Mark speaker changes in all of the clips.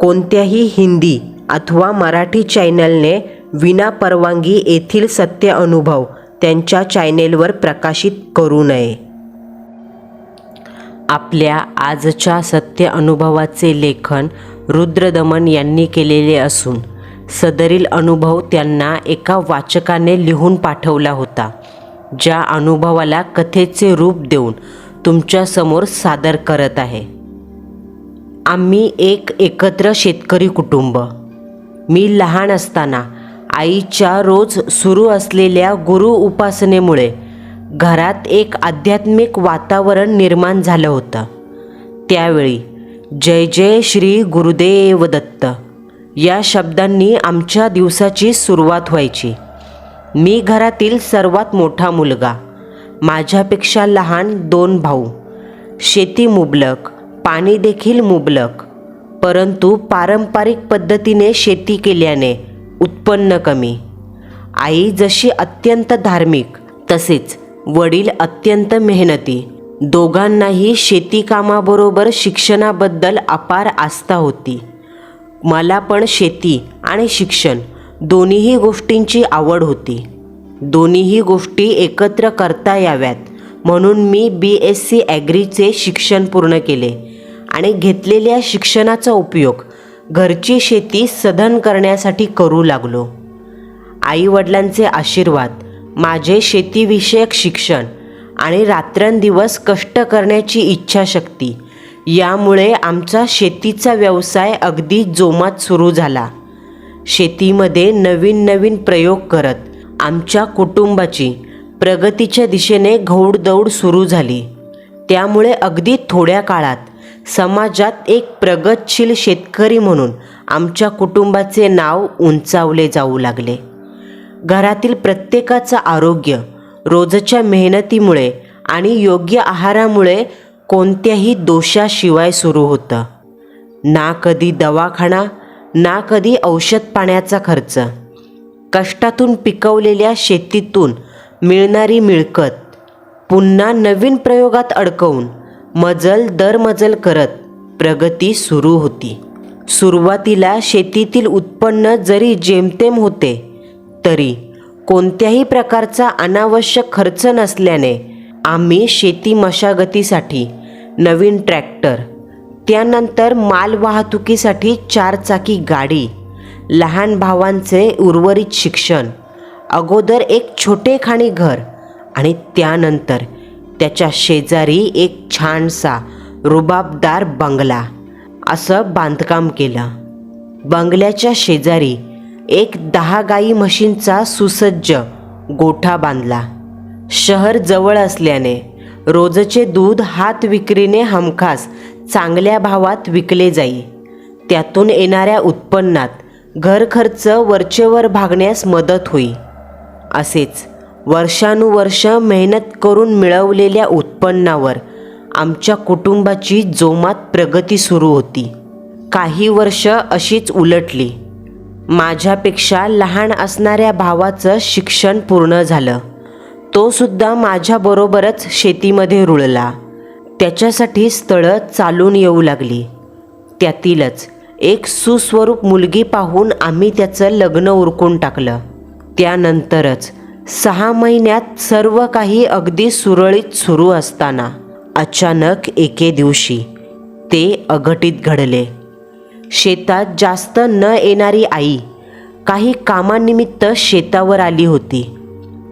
Speaker 1: कोणत्याही हिंदी अथवा मराठी चॅनलने विना परवानगी येथील सत्य अनुभव त्यांच्या चॅनेलवर प्रकाशित करू नये. आपल्या आजच्या सत्य अनुभवाचे लेखन रुद्रदमन यांनी केलेले असून सदरील अनुभव त्यांना एका वाचकाने लिहून पाठवला होता ज्या अनुभवाला कथेचे रूप देऊन तुमच्यासमोर सादर करत आहे. आम्ही एक एकत्र शेतकरी कुटुंब. मी लहान असताना आईच्या रोज सुरू असलेल्या गुरु उपासनेमुळे घरात एक आध्यात्मिक वातावरण निर्माण झालं होतं. त्यावेळी जय जय श्री गुरुदेव दत्त या शब्दांनी आमच्या दिवसाची सुरुवात व्हायची. मी घरातील सर्वात मोठा मुलगा माझ्यापेक्षा लहान दोन भाऊ शेती मुबलक पाणी देखील मुबलक परंतु पारंपरिक पद्धतीने शेती केल्याने उत्पन्न कमी. आई जशी अत्यंत धार्मिक तसेच वडील अत्यंत मेहनती. दोघांनाही शेतीकामाबरोबर शिक्षणाबद्दल अपार आस्था होती. मला पण शेती आणि शिक्षण दोन्हीही गोष्टींची आवड होती. दोन्हीही गोष्टी एकत्र करता याव्यात म्हणून मी बी एस सी ॲग्रीचे शिक्षण पूर्ण केले. आणि घेतलेल्या शिक्षणाचा उपयोग घरची शेती सधन करण्यासाठी करू लागलो. आईवडिलांचे आशीर्वाद माझे शेतीविषयक शिक्षण आणि रात्रंदिवस कष्ट करण्याची इच्छाशक्ती यामुळे आमचा शेतीचा व्यवसाय अगदी जोमात सुरू झाला. शेतीमध्ये नवीन नवीन प्रयोग करत आमच्या कुटुंबाची प्रगतीच्या दिशेने घौडदौड सुरू झाली. त्यामुळे अगदी थोड्या काळात समाजात एक प्रगतशील शेतकरी म्हणून आमच्या कुटुंबाचे नाव उंचावले जाऊ लागले. घरातील प्रत्येकाचं आरोग्य रोजच्या मेहनतीमुळे आणि योग्य आहारामुळे कोणत्याही दोषाशिवाय सुरू होतं. ना कधी दवाखाना ना कधी औषध पाण्याचा खर्च. कष्टातून पिकवलेल्या शेतीतून मिळणारी मिळकत पुन्हा नवीन प्रयोगात अडकवून मजल दर मजल करत प्रगती सुरू होती. सुरुवातीला शेतीतील उत्पन्न जरी जेमतेम होते तरी कोणत्याही प्रकारचा अनावश्यक खर्च नसल्याने आम्ही शेती मशागतीसाठी नवीन ट्रॅक्टर त्यानंतर माल वाहतुकीसाठी चारचाकी गाडी लहान भावांचे उर्वरित शिक्षण अगोदर एक छोटेखानी घर आणि त्यानंतर त्याच्या शेजारी एक छानसा रुबाबदार बंगला असं बांधकाम केलं. बंगल्याच्या शेजारी एक दहा गाई म्हशींचा सुसज्ज गोठा बांधला. शहर जवळ असल्याने रोजचे दूध हात विक्रीने हमखास चांगल्या भावात विकले जाई. त्यातून येणाऱ्या उत्पन्नात घरखर्च वरचेवर भागण्यास मदत होई. असेच वर्षानुवर्ष मेहनत करून मिळवलेल्या उत्पन्नावर आमच्या कुटुंबाची जोमात प्रगती सुरू होती. काही वर्ष अशीच उलटली. माझ्यापेक्षा लहान असणाऱ्या भावाचं शिक्षण पूर्ण झालं. तो सुद्धा माझ्याबरोबरच शेतीमध्ये रुळला. त्याच्यासाठी स्थळं चालून येऊ लागली. त्यातीलच एक सुस्वरूप मुलगी पाहून आम्ही त्याचं लग्न उरकून टाकलं. त्यानंतरच सहा महिन्यात सर्व काही अगदी सुरळीत सुरू असताना अचानक एके दिवशी ते अघटित घडले. शेतात जास्त न येणारी आई काही कामानिमित्त शेतावर आली होती.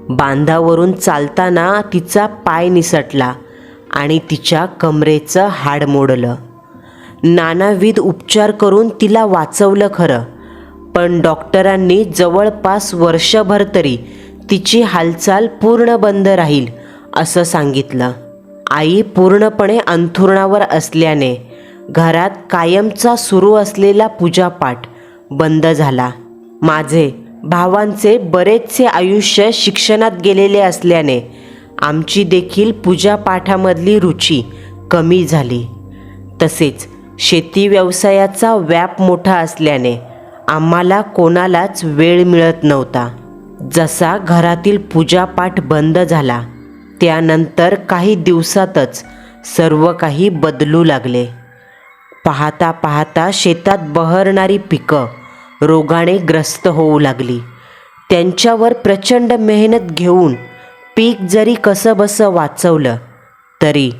Speaker 1: बांधावरून चालताना तिचा पाय निसटला आणि तिच्या कमरेचं हाड मोडलं. नानाविध उपचार करून तिला वाचवलं खरं पण डॉक्टरांनी जवळपास वर्षभर तरी तिची हालचाल पूर्ण बंद राहील असं सांगितलं. आई पूर्णपणे अंथुरणावर असल्याने घरात कायमचा सुरू असलेला पूजापाठ बंद झाला. माझे भावांचे बरेचसे आयुष्य शिक्षणात गेलेले असल्याने आमची देखील पूजापाठामधली रुची कमी झाली. तसेच शेती व्यवसायाचा व्याप मोठा असल्याने आम्हाला कोणालाच वेळ मिळत नव्हता. जसा घरातील पूजापाठ बंद झाला त्यानंतर काही दिवसातच सर्व काही बदलू लागले. पाहता पाहता शेतात बहरणारी पिकं रोगाने ग्रस्त होऊ लागली. त्यांच्यावर प्रचंड मेहनत घेऊन पीक जरी कसं बसं वाचवलं तरी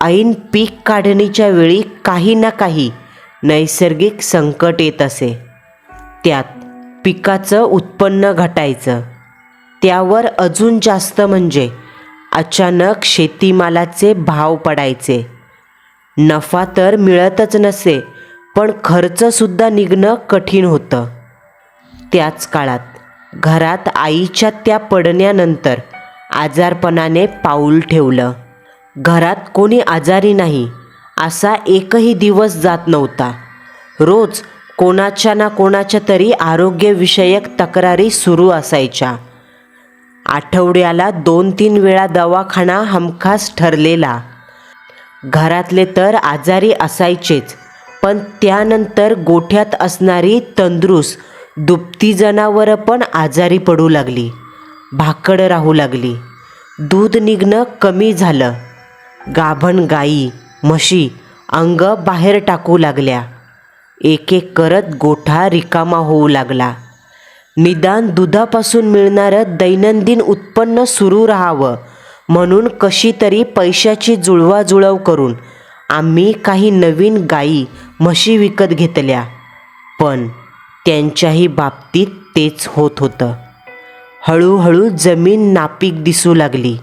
Speaker 1: ऐन पीक काढणीच्या वेळी काही ना काही नैसर्गिक संकट येत असे. त्यात पिकाचं उत्पन्न घटायचं. त्यावर अजून जास्त म्हणजे अचानक शेतीमालाचे भाव पडायचे. नफा तर मिळतच नसे पण खर्चसुद्धा निघणं कठीण होतं. त्याच काळात घरात आईच्या त्या पडण्यानंतर आजारपणाने पाऊल ठेवलं. घरात कोणी आजारी नाही असा एकही दिवस जात नव्हता. रोज कोणाच्या ना कोणाच्या तरी आरोग्यविषयक तक्रारी सुरू असायच्या. आठवड्याला दोन तीन वेळा दवाखाना हमखास ठरलेला. घरातले तर आजारी असायचेच पण त्यानंतर गोठ्यात असणारी तंदुरुस्त दुपती जनावरं पण आजारी पडू लागली भाकड राहू लागली दूध निघणं कमी झालं गाभण गाई म्हशी अंग बाहेर टाकू लागल्या. एक एक करत गोठा रिकामा होऊ लागला. निदान दुधापासून मिळणारं दैनंदिन उत्पन्न सुरू राहावं म्हणून कशी तरी पैशाची जुळवाजुळव करून आम्ही काही नवीन गायी म्हशी विकत घेतल्या. पण त्यांच्याही बाबतीत तेच होत होतं. हळूहळू जमीन नापीक दिसू लागली.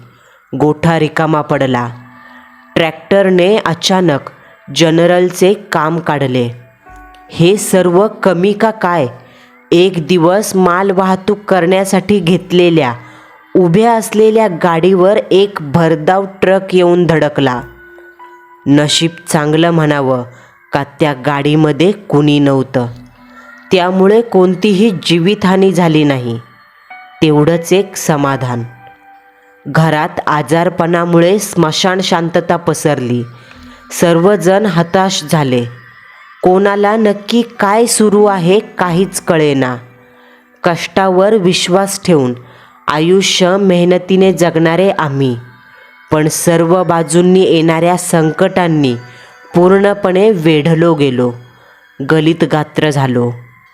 Speaker 1: गोठा रिकामा पडला. ट्रॅक्टरने अचानक जनरलचे काम काढले. हे सर्व कमी का काय? एक दिवस माल वाहतूक करण्यासाठी घेतलेल्या उभ्या असलेल्या गाडीवर एक भरधाव ट्रक येऊन धडकला. नशीब चांगलं म्हणावं का त्या गाडीमध्ये कुणी नव्हतं? त्यामुळे कोणतीही जीवितहानी झाली नाही. तेवढंच एक समाधान. घरात आजारपणामुळे स्मशान शांतता पसरली. सर्वजण हताश झाले. कोणाला नक्की काय सुरू आहे काहीच कळेना. कष्टावर विश्वास ठेवून आयुष्य मेहनतीने जगणारे आम्ही. पण सर्व बाजूंनी येणाऱ्या संकटांनी पूर्णपणे वेढलो गेलो. गलित गात्र झालो.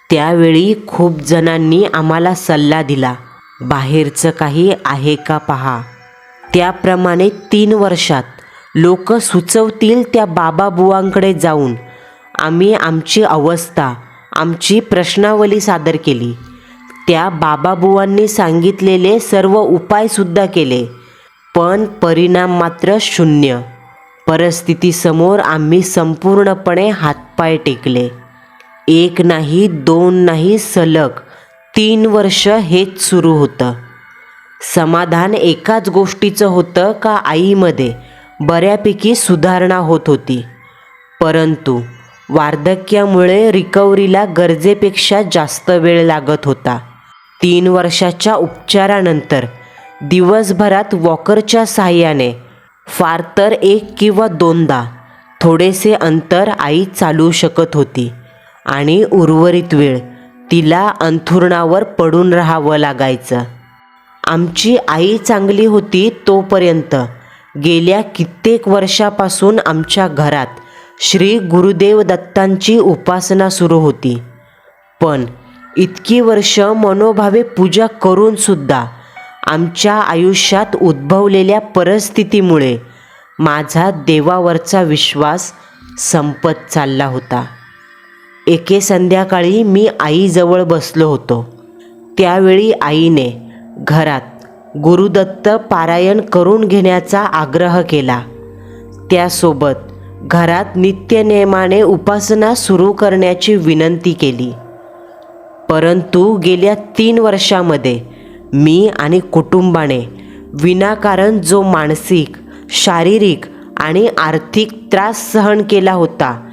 Speaker 1: त्यावेळी खूप जणांनी आम्हाला सल्ला दिला बाहेरचं काही आहे का पहा. त्याप्रमाणे तीन वर्षात लोक सुचवतील त्या बाबा बुवांकडे जाऊन आम्ही आमची अवस्था आमची प्रश्नावली सादर केली. त्या बाबाबुवांनी सांगितलेले सर्व उपायसुद्धा केले पण परिणाम मात्र शून्य. परिस्थितीसमोर आम्ही संपूर्णपणे हातपाय टेकले. एक नाही दोन नाही सलग तीन वर्ष हेच सुरू होतं. समाधान एकाच गोष्टीचं होतं का आईमध्ये? बऱ्यापैकी सुधारणा होत होती. परंतु वार्धक्यामुळे रिकव्हरीला गरजेपेक्षा जास्त वेळ लागत होता. तीन वर्षाच्या उपचारानंतर दिवसभरात वॉकरच्या साहाय्याने फार तर एक किंवा दोनदा थोडेसे अंतर आई चालू शकत होती आणि उर्वरित वेळ तिला अंथुरणावर पडून राहावं लागायचं. आमची आई चांगली होती तोपर्यंत गेल्या कित्येक वर्षापासून आमच्या घरात श्री गुरुदेव दत्तांची उपासना सुरू होती. पण इतकी वर्ष मनोभावे पूजा करूनसुद्धा आमच्या आयुष्यात उद्भवलेल्या परिस्थितीमुळे माझा देवावरचा विश्वास संपत चालला होता. एके संध्याकाळी मी आईजवळ बसलो होतो. त्यावेळी आईने घरात गुरुदत्त पारायण करून घेण्याचा आग्रह केला. त्यासोबत घरात नित्यनेमाने उपासना सुरू करण्याची विनंती केली. परंतु गेल्या तीन वर्षामध्ये मी आणि कुटुंबाने विनाकारण जो मानसिक शारीरिक आणि आर्थिक त्रास सहन केला होता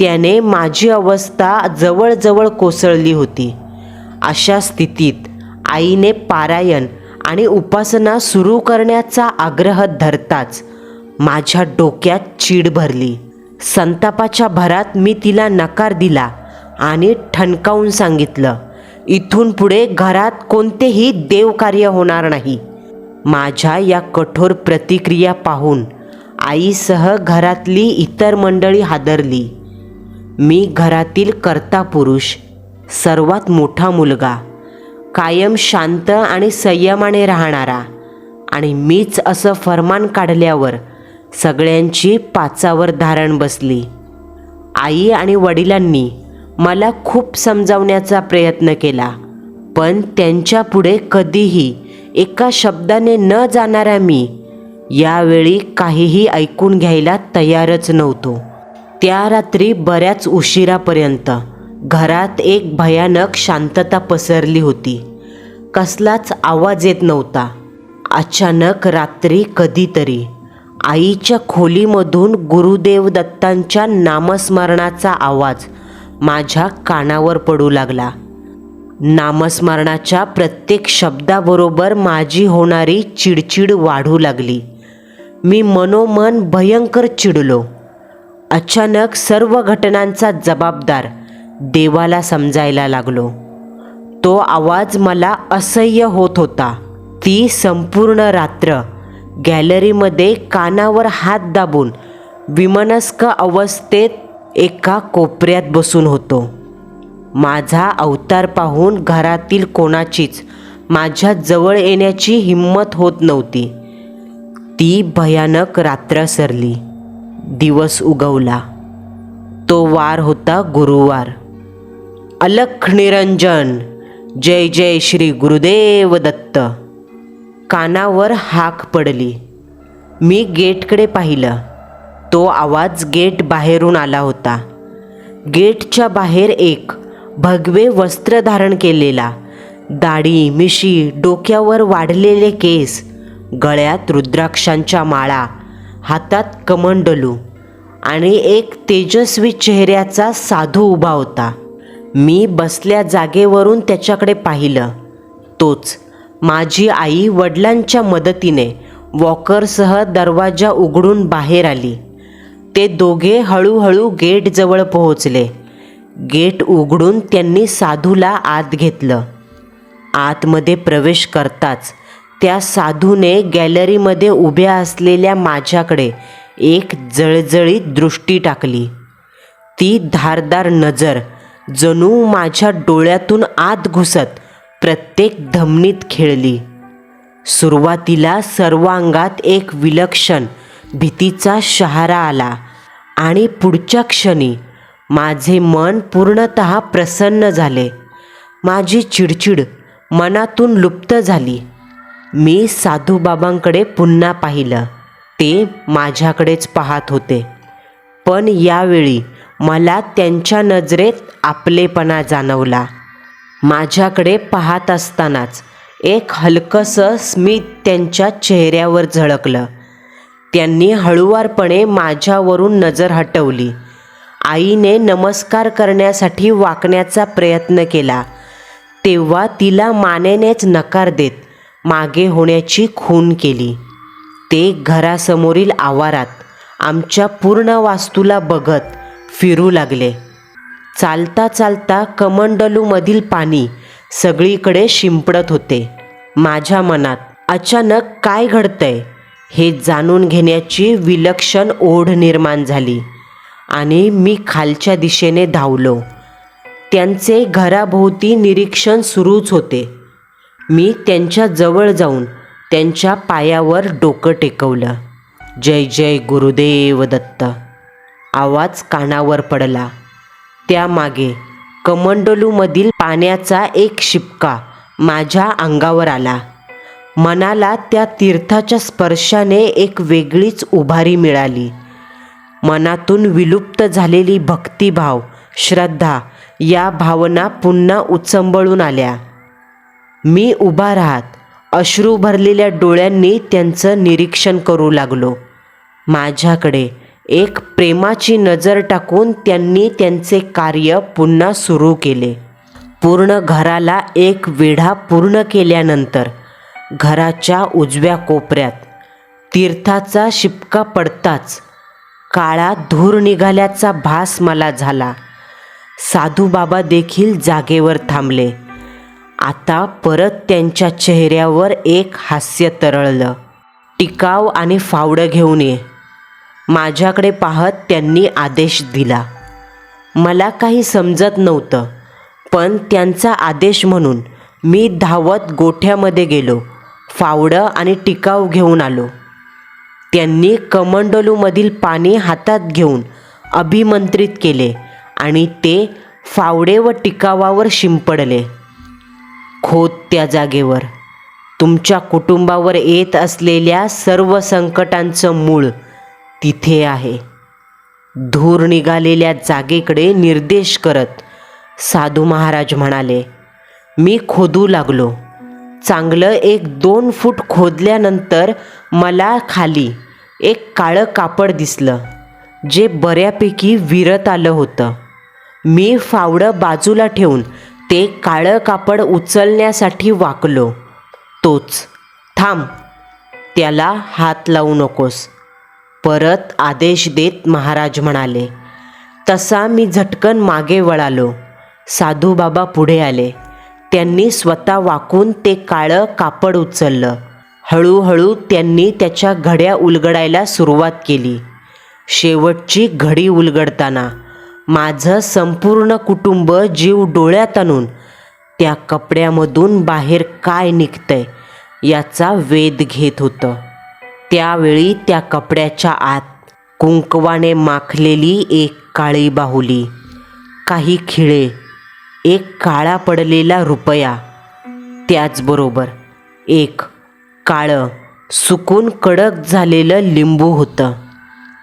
Speaker 1: त्याने माझी अवस्था जवळजवळ कोसळली होती. अशा स्थितीत आईने पारायण आणि उपासना सुरू करण्याचा आग्रह धरताच माझ्या डोक्यात चीड भरली. संतापाच्या भरात मी तिला नकार दिला आणि ठणकावून सांगितलं इथून पुढे घरात कोणतेही देवकार्य होणार नाही. माझ्या या कठोर प्रतिक्रिया पाहून आईसह घरातली इतर मंडळी हादरली. मी घरातील कर्ता पुरुष सर्वात मोठा मुलगा कायम शांत आणि संयमाने राहणारा आणि मीच असं फरमान काढल्यावर सगळ्यांची पाचावर धारण बसली. आई आणि वडिलांनी मला खूप समजावण्याचा प्रयत्न केला पण त्यांच्यापुढे कधीही एका शब्दाने न जाणारा मी यावेळी काहीही ऐकून घ्यायला तयारच नव्हतो. त्या रात्री बऱ्याच उशिरापर्यंत घरात एक भयानक शांतता पसरली होती. कसलाच आवाज येत नव्हता. अचानक रात्री कधीतरी आईच्या खोलीमधून गुरुदेव दत्तांच्या नामस्मरणाचा आवाज माझ्या कानावर पडू लागला. नामस्मरणाच्या प्रत्येक शब्दाबरोबर माझी होणारी चिडचिड वाढू लागली. मी मनोमन भयंकर चिडलो. अचानक सर्व घटनांचा जबाबदार देवाला समजायला लागलो. तो आवाज मला असह्य होत होता. ती संपूर्ण रात्र गॅलरीमध्ये कानावर हात दाबून विमनस्क अवस्थेत एका कोपऱ्यात बसून होतो. माझा अवतार पाहून घरातील कोणाचीच माझ्या जवळ येण्याची हिंमत होत नव्हती. ती भयानक रात्र सरली. दिवस उगवला. तो वार होता गुरुवार. अलख निरंजन. जय जय श्री गुरुदेव दत्त. कानावर हाक पडली. मी गेटकडे पाहिलं. तो आवाज गेट बाहेरून आला होता. गेटच्या बाहेर एक भगवे वस्त्र धारण केलेला दाढी मिशी डोक्यावर वाढलेले केस गळ्यात रुद्राक्षांच्या माळा हातात कमंडलू आणि एक तेजस्वी चेहऱ्याचा साधू उभा होता. मी बसल्या जागेवरून त्याच्याकडे पाहिलं. तोच माझी आई वडिलांच्या मदतीने वॉकरसह दरवाजा उघडून बाहेर आली. ते दोघे हळूहळू गेटजवळ पोहोचले. गेट उघडून त्यांनी साधूला आत घेतलं. आतमध्ये प्रवेश करताच त्या साधूने गॅलरीमध्ये उभ्या असलेल्या माझ्याकडे एक जळजळीत दृष्टी टाकली. ती धारदार नजर जणू माझ्या डोळ्यातून आत घुसत प्रत्येक धमनीत खेळली. सुरुवातीला सर्वांगात एक विलक्षण भीतीचा शहारा आला आणि पुढच्या क्षणी माझे मन पूर्णत प्रसन्न झाले. माझी चिडचिड मनातून लुप्त झाली. मी साधूबाबांकडे पुन्हा पाहिलं. ते माझ्याकडेच पाहत होते. पण यावेळी मला त्यांच्या नजरेत आपलेपणा जाणवला. माझ्याकडे पाहत असतानाच एक हलकंसं स्मित त्यांच्या चेहऱ्यावर झळकलं. त्यांनी हळुवारपणे माझ्यावरून नजर हटवली. आईने नमस्कार करण्यासाठी वाकण्याचा प्रयत्न केला. तेव्हा तिला मानेनेच नकार देत मागे होण्याची खून केली. ते घरासमोरील आवारात आमच्या पूर्ण वास्तूला बघत फिरू लागले. चालता चालता कमंडलूमधील पाणी सगळीकडे शिंपडत होते. माझ्या मनात अचानक काय घडतंय हे जाणून घेण्याची विलक्षण ओढ निर्माण झाली आणि मी खालच्या दिशेने धावलो. त्यांचे घराभोवती निरीक्षण सुरूच होते. मी त्यांच्या जवळ जाऊन त्यांच्या पायावर डोकं टेकवलं. जय जय गुरुदेव दत्त. आवाज कानावर पडला. त्यामागे कमंडलूमधील पाण्याचा एक शिपका माझ्या अंगावर आला. मनाला त्या तीर्थाच्या स्पर्शाने एक वेगळीच उभारी मिळाली. मनातून विलुप्त झालेली भक्तिभाव श्रद्धा या भावना पुन्हा उचंबळून आल्या. मी उभा राहत अश्रू भरलेल्या डोळ्यांनी त्यांचं निरीक्षण करू लागलो. माझ्याकडे एक प्रेमाची नजर टाकून त्यांनी त्यांचे कार्य पुन्हा सुरू केले. पूर्ण घराला एक वेढा पूर्ण केल्यानंतर घराच्या उजव्या कोपऱ्यात तीर्थाचा शिपका पडताच काळा धूर निघाल्याचा भास मला झाला. साधूबाबा देखील जागेवर थांबले. आता परत त्यांच्या चेहऱ्यावर एक हास्य तरळलं. टिकाव आणि फावडं घेऊन ये. माझ्याकडे पाहत त्यांनी आदेश दिला. मला काही समजत नव्हतं पण त्यांचा आदेश म्हणून मी धावत गोठ्यामध्ये गेलो फावडं आणि टिकाव घेऊन आलो. त्यांनी कमंडलूमधील पाणी हातात घेऊन अभिमंत्रित केले आणि ते फावडे व टिकावावर शिंपडले. खोद त्या जागेवर. तुमच्या कुटुंबावर येत असलेल्या सर्व संकटांचं मूळ तिथे आहे. धूर निघालेल्या जागेकडे निर्देश करत साधू महाराज म्हणाले मी खोदू लागलो. चांगलं एक दोन फूट खोदल्यानंतर मला खाली एक काळं कापड दिसलं जे बऱ्यापैकी विरत आलं होतं. मी फावडं बाजूला ठेवून ते काळं कापड उचलण्यासाठी वाकलो. तोच थांब त्याला हात लावू नकोस. परत आदेश देत महाराज म्हणाले तसा मी झटकन मागे वळालो. साधूबाबा पुढे आले. त्यांनी स्वतः वाकून ते काळं कापड उचललं. हळूहळू त्यांनी त्याच्या घड्या उलगडायला सुरुवात केली. शेवटची घडी उलगडताना माझं संपूर्ण कुटुंब जीव डोळ्यात आणून त्या कपड्यामधून बाहेर काय निघतंय याचा वेध घेत होतं. त्यावेळी त्या कपड्याच्या आत कुंकवाने माखलेली एक काळी बाहुली काही खिळे एक काळा पडलेला रुपया त्याचबरोबर एक काळं सुकून कडक झालेलं लिंबू होतं.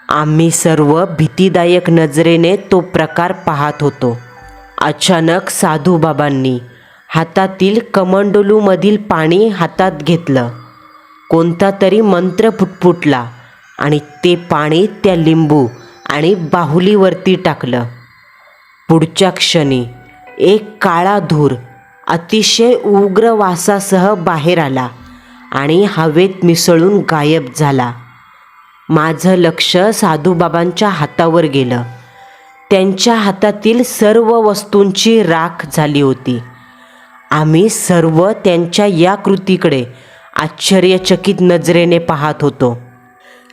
Speaker 1: आम्ही सर्व भीतीदायक नजरेने तो प्रकार पाहत होतो. अचानक साधूबाबांनी हातातील कमंडलूमधील पाणी हातात घेतलं. कोणता तरी मंत्र फुटफुटला आणि ते पाणी त्या लिंबू आणि बाहुलीवरती टाकलं. पुढच्या क्षणी एक काळा धूर अतिशय उग्र वासासह बाहेर आला आणि हवेत मिसळून गायब झाला. माझं लक्ष साधूबाबांच्या हातावर गेलं. त्यांच्या हातातील सर्व वस्तूंची राख झाली होती. आम्ही सर्व त्यांच्या या कृतीकडे आश्चर्यचकित नजरेने पाहत होतो.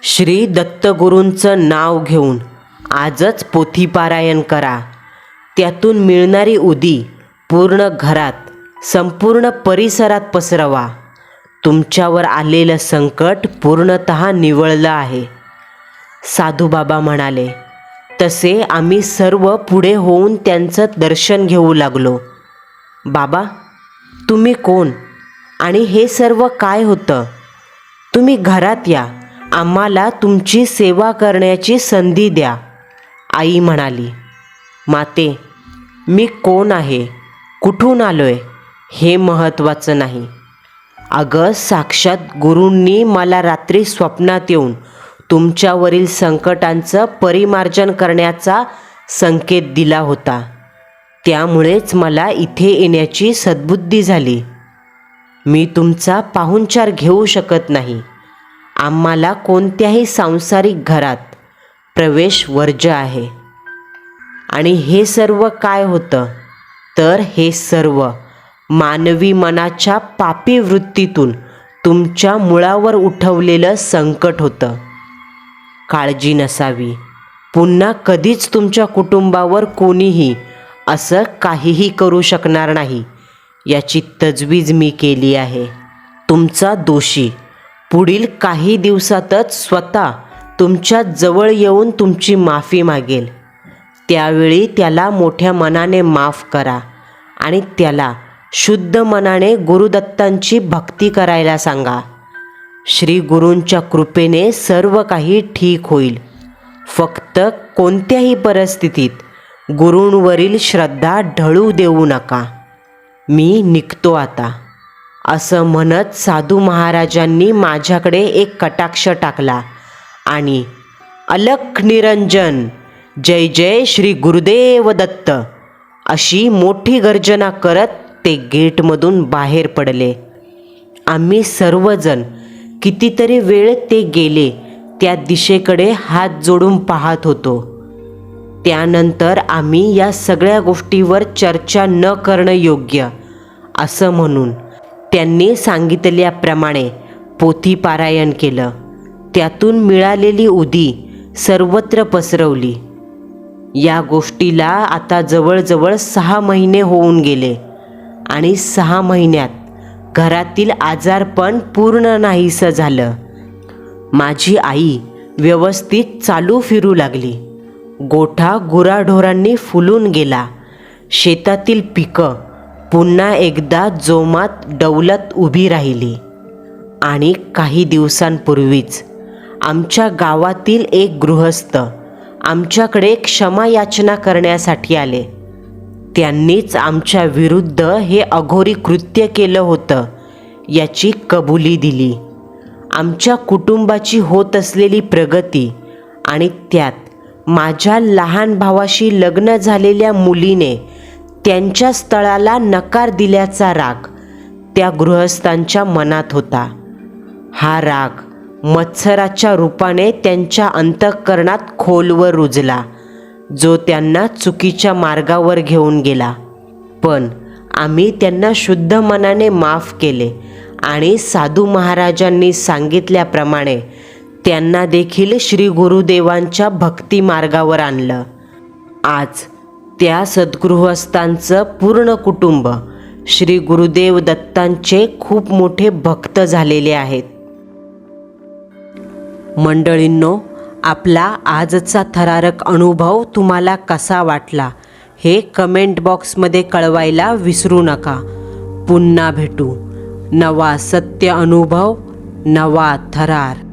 Speaker 1: श्री दत्तगुरूंचं नाव घेऊन आजच पोथीपारायण करा. त्यातून मिळणारी उदी पूर्ण घरात संपूर्ण परिसरात पसरवा. तुमच्यावर आलेलं संकट पूर्णत निवळलं आहे. साधूबाबा म्हणाले तसे आम्ही सर्व पुढे होऊन त्यांचं दर्शन घेऊ लागलो. बाबा तुम्ही कोण? आणि हे सर्व काय होतं? तुम्ही घरात या. आम्हाला तुमची सेवा करण्याची संधी द्या आई म्हणाली. माते मी कोण आहे? कुठून आलोय? हे महत्त्वाचं नाही. अगं साक्षात गुरूंनी मला रात्री स्वप्नात येऊन तुमच्यावरील संकटांचं परिमार्जन करण्याचा संकेत दिला होता. त्यामुळेच मला इथे येण्याची सद्बुद्धी झाली. मी तुमचा पाहुणचार घेऊ शकत नाही. आम्हाला कोणत्याही सांसारिक घरात प्रवेश वर्ज्य आहे. आणि हे सर्व काय होतं? तर हे सर्व मानवी मनाच्या पापी वृत्तीतून तुमच्या मुळावर उठवलेलं संकट होतं. काळजी नसावी. पुन्हा कधीच तुमच्या कुटुंबावर कोणीही असं काहीही करू शकणार नाही. याची तजवीज मी केली आहे. तुमचा दोषी. पुढील काही दिवसातच स्वतः तुमच्या जवळ येऊन तुमची माफी मागेल. त्यावेळी त्याला मोठ्या मनाने माफ करा आणि त्याला शुद्ध मनाने गुरुदत्तांची भक्ती करायला सांगा. श्री गुरूंच्या कृपेने सर्व काही ठीक होईल. फक्त कोणत्याही परिस्थितीत गुरूंवरील श्रद्धा ढळू देऊ नका. मी निघतो आता. असं म्हणत साधू महाराजांनी माझ्याकडे एक कटाक्ष टाकला आणि अलख निरंजन जय जय श्री गुरुदेव दत्त अशी मोठी गर्जना करत ते गेटमधून बाहेर पडले. आम्ही सर्वजण कितीतरी वेळ ते गेले त्या दिशेकडे हात जोडून पाहत होतो. त्यानंतर आम्ही या सगळ्या गोष्टीवर चर्चा न करणं योग्य असं म्हणून त्यांनी सांगितल्याप्रमाणे पोथीपारायण केलं. त्यातून मिळालेली उदी सर्वत्र पसरवली. या गोष्टीला आता जवळजवळ सहा महिने होऊन गेले आणि सहा महिन्यात घरातील आजारपण पूर्ण नाहीसं झालं. माझी आई व्यवस्थित चालू फिरू लागली. गोठा गुराढोरांनी फुलून गेला. शेतातील पिकं पुन्हा एकदा जोमात डौलत उभी राहिली. आणि काही दिवसांपूर्वीच आमच्या गावातील एक गृहस्थ आमच्याकडे क्षमा याचना करण्यासाठी आले. त्यांनीच आमच्या विरुद्ध हे अघोरी कृत्य केलं होतं याची कबुली दिली. आमच्या कुटुंबाची होत असलेली प्रगती आणि त्यात माझ्या लहान भावाशी लग्न झालेल्या मुलीने त्यांच्या स्थळाला नकार दिल्याचा राग त्या गृहस्थांच्या मनात होता. हा राग मत्सराच्या रूपाने त्यांच्या अंतःकरणात खोलवर रुजला जो त्यांना चुकीच्या मार्गावर घेऊन गेला. पण आम्ही त्यांना शुद्ध मनाने माफ केले आणि साधू महाराजांनी सांगितल्याप्रमाणे त्यांना देखील श्री गुरुदेवांच्या भक्ती मार्गावर आणलं. आज त्या सद्गृहस्थांचं पूर्ण कुटुंब श्री गुरुदेव दत्तांचे खूप मोठे भक्त झालेले आहेत. मंडळींनो आपला आजचा थरारक अनुभव तुम्हाला कसा वाटला हे कमेंट बॉक्समध्ये कळवायला विसरू नका. पुन्हा भेटू. नवा सत्य अनुभव नवा थरार.